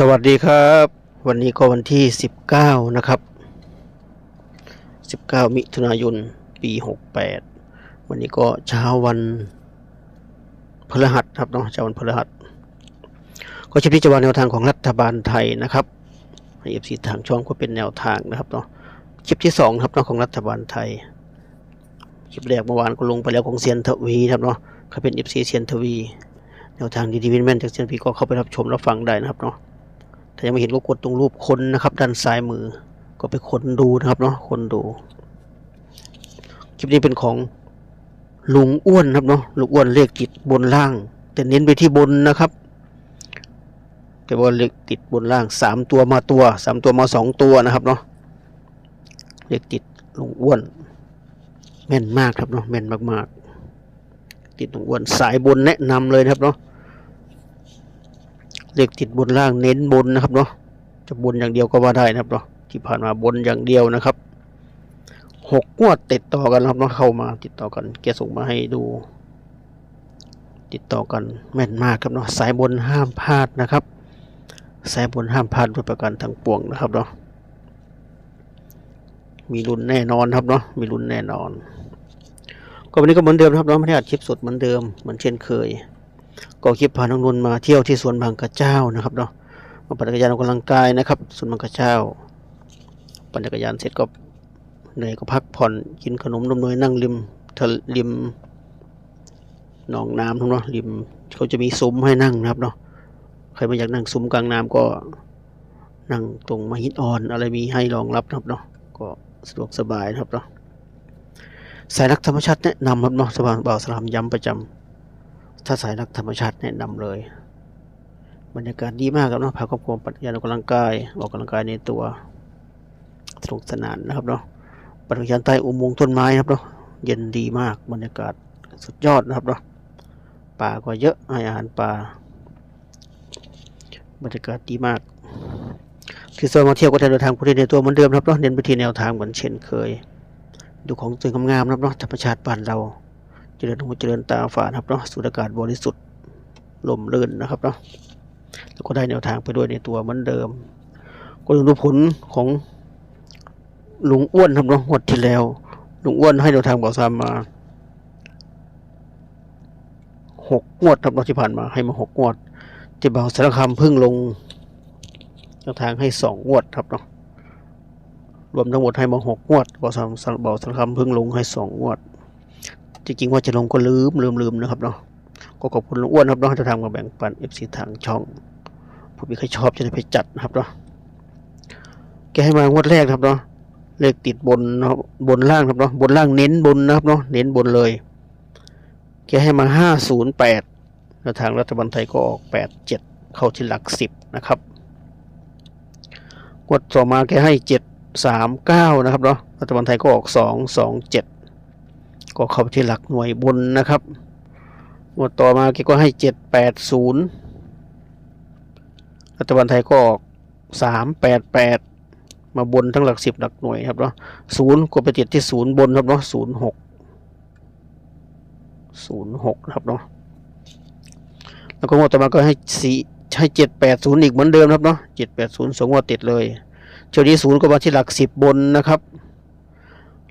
สวัสดีครับ วันนี้ก็วันที่ 19 นะครับ 19 มิถุนายน ปี 68 วันนี้ก็เช้าวันพฤหัสครับเนาะเช้าวันพฤหัส ก็จะพิจารณาแนวทางของรัฐบาลไทยนะครับเอฟซีทางช่องก็เป็นแนวทางนะครับเนาะคลิปที่สองครับเนาะของรัฐบาลไทยคลิปแรกเมื่อวานก็ลงไปแล้วของเซียนทวีครับเนาะเขาเป็นเอฟซีเซียนทวีแนวทางดีๆวินแมนจากเซียนพีก็เข้าไปรับชมรับฟังได้นะครับเนาะ ถ้ายังไม่เห็นก็กดตรงรูปคนนะครับ ด้านซ้ายมือ ก็ไปคนดูนะครับเนาะคนดู คลิปนี้เป็นของลุงอ้วนครับเนาะลุงอ้วนเลขติดบนล่าง แต่เน้นไปที่บนนะครับแต่ว่าเลขติดบนล่างสามตัวมาตัวสามตัวมาสองตัวนะครับเนาะเลขติดลุงอ้วนแม่นมากครับเนาะแม่นมากๆ ติดลุงอ้วนสายบนแนะนำเลยนะครับเนาะ เลขติดบนล่างเน้นบนนะครับเนาะจะบนอย่างเดียวก็ว่าได้นะครับเนาะที่ผ่านมาบนอย่างเดียวนะครับหกงวดติดต่อกันนะครับเนาะเข้ามาติดต่อกันแกส่งมาให้ดู ติดต่อกันแม่นมากครับเนาะสายบนห้ามพลาดนะครับ สายบนห้ามพลาดด้วยประการทั้งปวงนะครับเนาะมีลุ้นแน่นอนครับเนาะมีลุ้นแน่นอน ก็วันนี้ก็เหมือนเดิมครับเนาะไม่ได้อัดคลิปสดเหมือนเดิมเหมือนเช่นเคย ก็คลิปพาน้องนนมาเที่ยวที่สวนบางกระเจ้านะครับเนาะมาปั่นจักรยานออกกำลังกายนะครับสวนบางกระเจ้า ปั่นจักรยานเสร็จก็เหนื่อยก็พักผ่อนกินขนมนมเนยนั่งริมทะริมหนองน้ำครับเนาะริมเขาจะมีซุ้มให้นั่งนะครับเนาะใครไม่อยากนั่งซุ้มกลางน้ำก็นั่งตรงมาฮิตออนอะไรมีให้รองรับนะครับเนาะก็สะดวกสบายนะครับเนาะสายรักธรรมชาติแนะนำครับเนาะสบายบ่าวสลามย้ำประจำ ถ้าสายรักธรรมชาติแนะนำเลย บรรยากาศดีมากครับเนาะพาครอบครัวปั่นจัยานออกกำลังกายออกกำลังกายในตัวสนุกสนานนะครับเนาะปั่นจักรยานใต้อุโมงค์ต้นไม้ครับเนาะเย็นดีมากบรรยากาศสุดยอดนะครับเนาะป่าก็เยอะให้อาหารป่าบรรยากาศดีมากที่โซนมาเที่ยวก็จะเดินทางผู้ที่ในตัวเหมือนเดิมครับเนาะเน้นไปที่แนวทางเหมือนเช่นเคย ดูของสวยงามๆนะครับเนาะธรรมชาติบ้านเรา เจริญหูเจริญตาฝาดครับเนาะสูดอากาศบริสุทธิ์ลมลื่นนะครับเนาะแล้วก็ได้แนวทางไปด้วยในตัวเหมือนเดิม ก็ดูผลของลุงอ้วนครับเนาะงวดที่แล้ว ลุงอ้วนให้แนวทางบอกซามมาหกงวดครับเนาะที่ผ่านมาให้มาหกงวดที่บ่าวสารคามพิ่งลงแนวทางให้สองงวดครับเนาะรวมทั้งหมดให้มาหกงวดบ่าวสารบ่าวสารคามพิ่งลงให้สองงวด จริงๆว่าจะลงก็ลืมลืมลืมนะครับเนาะก็ขอบคุณลุงอ้วนครับเนาะที่ทำมาแบ่งปันเอฟซีทางช่องผมมีใครชอบจะได้ไปจัดนะครับเนาะแกให้มางวดแรกนะครับเนาะเลขติดบนนะครับบนล่างครับเนาะบนล่างเน้นบนนะครับเนาะเน้นบนเลยแกให้มาห้าศูนย์แปดแล้วทางรัฐบาลไทยก็ออกแปดเจ็ดเข้าที่หลักสิบนะครับงวดต่อมาแกให้เจ็ดสามเก้านะครับเนาะรัฐบาลไทยก็ออกสองสองเจ็ด ก็เข้าไปที่หลักหน่วยบนนะครับงวดต่อมาแกก็ให้เจ็ดแปดศูนย์รัฐบาลไทยก็ออกสามแปดแปดมาบนทั้งหลักสิบหลักหน่วยครับเนาะศูนย์ก็ไปติดที่ศูนย์บนครับเนาะศูนย์หกศูนย์หกครับเนาะแล้วก็งวดต่อมาก็ให้สี่ให้เจ็ดแปดศูนย์อีกเหมือนเดิมครับเนาะเจ็ดแปดศูนย์สองงวดติดเลยเที่ยวนี้ศูนย์ก็มาที่หลักสิบบนนะครับ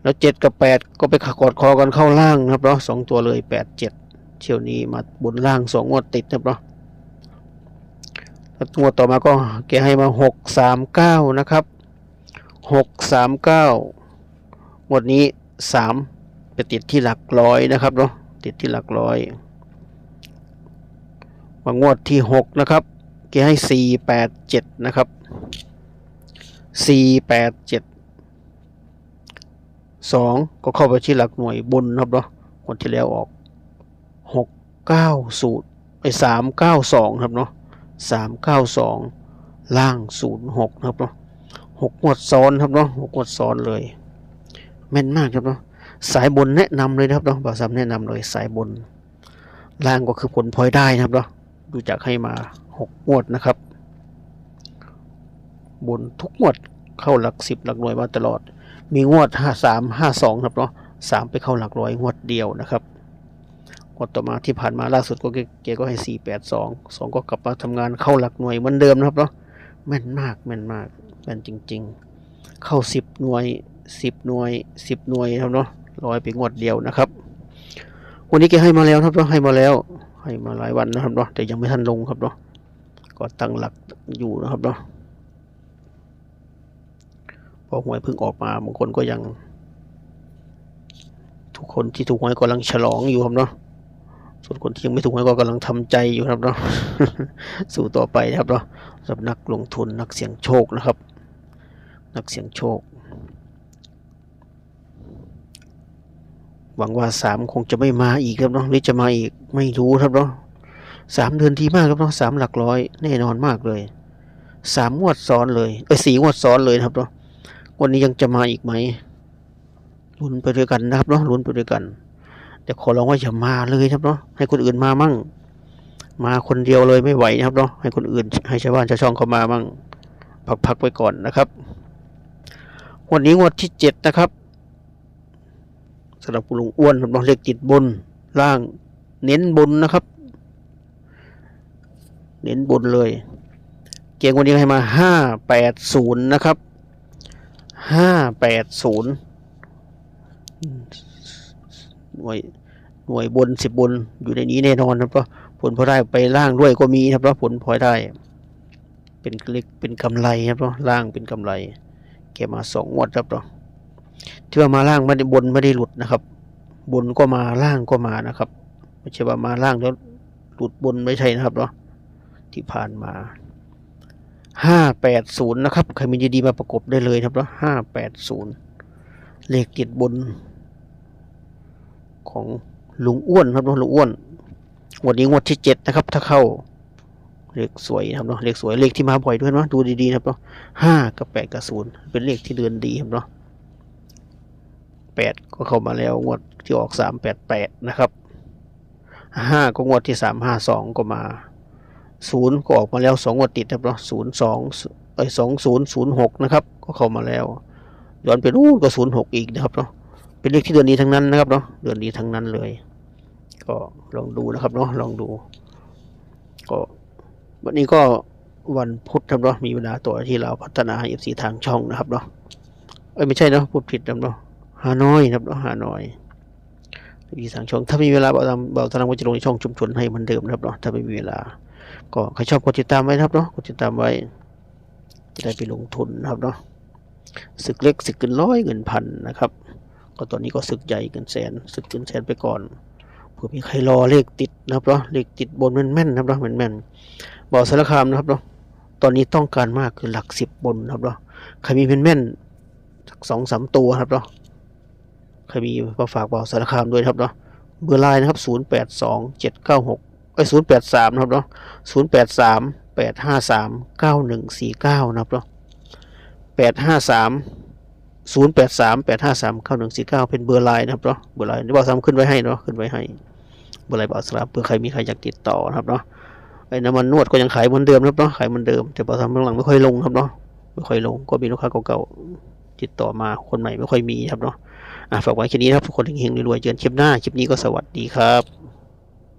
แล้วเจ็ดกับแปดก็ไปขกอดคอกันเข้าล่างนะครับเนาะสองตัวเลยแปดเจ็ดเที่ยวนี้มาบนล่างสองงวดติดนะครับเนาะงวดต่อมาก็แกให้มาหกสามเก้านะครับหกสามเก้างวดนี้สามไปติดที่หลักร้อยนะครับเนาะติดที่หลักร้อยมางวดที่หกนะครับแกให้สี่แปดเจ็ดนะครับสี่แปดเจ็ด สองก็เข้าไปที่หลักหน่วยบนนะครับเนาะคนที่แล้วออกหกเก้าศูนย์ไอ้สามเก้าสองครับเนาะสามเก้าสองล่างศูนย์หกนะครับเนาะหกงวดซ้อนครับเนาะหกงวดซ้อนเลยแม่นมากครับเนาะสายบนแนะนำเลยนะครับเนาะบ่าวสามแนะนำเลยสายบน ล่างก็คือผลพลอยได้นะครับเนาะดูจากให้มาหกงวดนะครับ บนทุกงวดเข้าหลักสิบหลักหน่วยมาตลอด มีงวดห้าสามห้าสองครับเนาะสามไปเข้าหลักร้อยงวดเดียวนะครับงวดต่อมาที่ผ่านมาล่าสุดก็เกก็ให้สี่แปดสองสองก็กลับมาทำงานเข้าหลักหน่วยเหมือนเดิมนะครับเนาะแม่นมากแม่นมากแม่นจริง ๆ เข้าสิบหน่วยสิบหน่วยสิบหน่วยครับเนาะร้อยไปงวดเดียวนะครับ วันนี้แกให้มาแล้วครับเนาะให้มาแล้ว ให้มาหลายวันนะครับเนาะแต่ยังไม่ทันลงครับเนาะก็ตั้งหลักอยู่นะครับเนาะ พอหวยเพิ่งออกมาบางคนก็ยัง ทุกคนที่ถูกหวยกำลังฉลองอยู่ครับเนาะส่วนคนที่ยังไม่ถูกหวยก็กำลังทำใจอยู่ครับเนาะสู้ต่อไปนะครับเนาะสำหรับนักลงทุนนักเสี่ยงโชคนะครับ นักเสี่ยงโชค หวังว่าสามคงจะไม่มาอีกครับเนาะหรือจะมาอีกไม่รู้ครับเนาะสามเดือนทีมากครับเนาะสามหลักร้อยแน่นอนมากเลยสามงวดซ้อนเลยเอ้ยสี่งวดซ้อนเลยนะครับเนาะ วันนี้ยังจะมาอีกไหมลุ้นไปด้วยกันนะครับเนาะลุ้นไปด้วยกัน แต่ขอร้องว่าอย่ามาเลยครับเนาะให้คนอื่นมามั่ง มาคนเดียวเลยไม่ไหวนะครับเนาะให้คนอื่น ให้ชาวบ้านชาวช่องเขามามั่งพักๆไว้ก่อนนะครับวันนี้งวดที่เจ็ดนะครับสำหรับคุณลุงอ้วนครับเนาะเลขติดบนล่างเน้นบนนะครับ เน้นบนเลย เก่งวันนี้ให้มาห้าแปดศูนย์นะครับ ห้าแปดศูนย์หน่วยหน่วยบนสิบบนอยู่ในนี้แน่นอนครับก็ผลพอได้ไปล่างด้วยก็มีครับเนาะผลพลอยได้ เป็นเล็กเป็นกำไรครับเนาะล่างเป็นกำไรแกมาสองงวดครับเนาะที่ว่ามาล่างไม่ได้บนไม่ได้หลุดนะครับ บนก็มาล่างก็มานะครับไม่ใช่ว่ามาล่างแล้วหลุดบนไม่ใช่นะครับเนาะที่ผ่านมา ห้าแปดศูนย์นะครับ ใครมีดีๆมาประกบได้เลยครับเนาะห้าแปดศูนย์เลขติดบน ของลุงอ้วนครับลุงอ้วนงวันนี้งวดที่เจ็ดนะครับ ถ้าเข้า เลขสวยครับเนาะเลขสวยเลขที่มาบ่อยด้วยเนาะดูดีๆนะครับเนาะห้ากับแปดกับศูนย์เป็นเลขที่เดินดีครับเนาะแปดก็เข้ามาแล้วงวดที่ออกสามแปดแปดนะครับห้าก็งวดที่สามห้าสองก็มา ศูนย์ก็ออกมาแล้วสองงวดติดนะครับศูนย์สองไอ้สองศูนย์ศูนย์หกนะครับ ก็เข้ามาแล้ว ย้อนไปนู่นก็ศูนย์หกอีกนะครับเนาะเป็นเลขที่เดือนนี้ทั้งนั้นนะครับเนาะเดือนนี้ทั้งนั้นเลย ก็ลองดูนะครับเนาะลองดู ก็วันนี้ก็วันพุธครับเนาะมีเวลาตัวที่เราพัฒนาเอฟซีทางช่องนะครับเนาะเอ้ยไม่ใช่เนาะพูดผิดนะครับเนาะฮานอยนะครับเนาะฮานอยมีสางช่องถ้ามีเวลาเบาตามเบาตารางก็จะลงในช่องชุมชนให้เหมือนเดิมนะครับเนาะถ้าไม่มีเวลา ก็ใครชอบกดติดตามไว้ครับเนาะกดติดตามไว้จะได้ไปลงทุนนะครับเนาะศึกเล็กศึกเกินร้อยเงินพันนะครับ ก็ตอนนี้ก็ศึกใหญ่เกินแสนศึกเกินแสนไปก่อนเผื่อมีใครรอเลขติดนะครับเนาะเลขติดบนแม่นๆนะครับเนาะแม่นๆบอกสารคามนะครับเนาะตอนนี้ต้องการมากคือหลักสิบบนนะครับเนาะใครมีแม่นๆสักสองสามตัวครับเนาะใครมีมาฝากบอกสารคามด้วยครับเนาะเบอร์ไลน์นะครับ 0 8 2 7 9 6ไอ้0 8 3นะครับเนาะ0 8 3 8 5 3 9 1 4 9นะครับเนาะ8 5 3 0 8 3 8 5 3 9 1 4 9เป็นเบอร์ไลน์นะครับเนาะเบอร์ไลน์ที่บอกซ้ำขึ้นไว้ให้เนาะขึ้นไว้ให้เบอร์ไลน์บอกสารเผื่อใครมีใครอยากติดต่อนะครับเนาะไอ้น้ำมันนวดก็ยังขายเหมือนเดิมนะครับเนาะขายเหมือนเดิมแต่บอกซ้ำหลังไม่ค่อยลงครับเนาะไม่ค่อยลงก็มีลูกค้าเก่าๆติดต่อมาคนใหม่ไม่ค่อยมีครับเนาะอะฝากไว้แค่นี้นะครับทุกคนเฮงๆรวยๆเจอกันคลิปหน้าคลิปนี้ก็สวัสดีครับ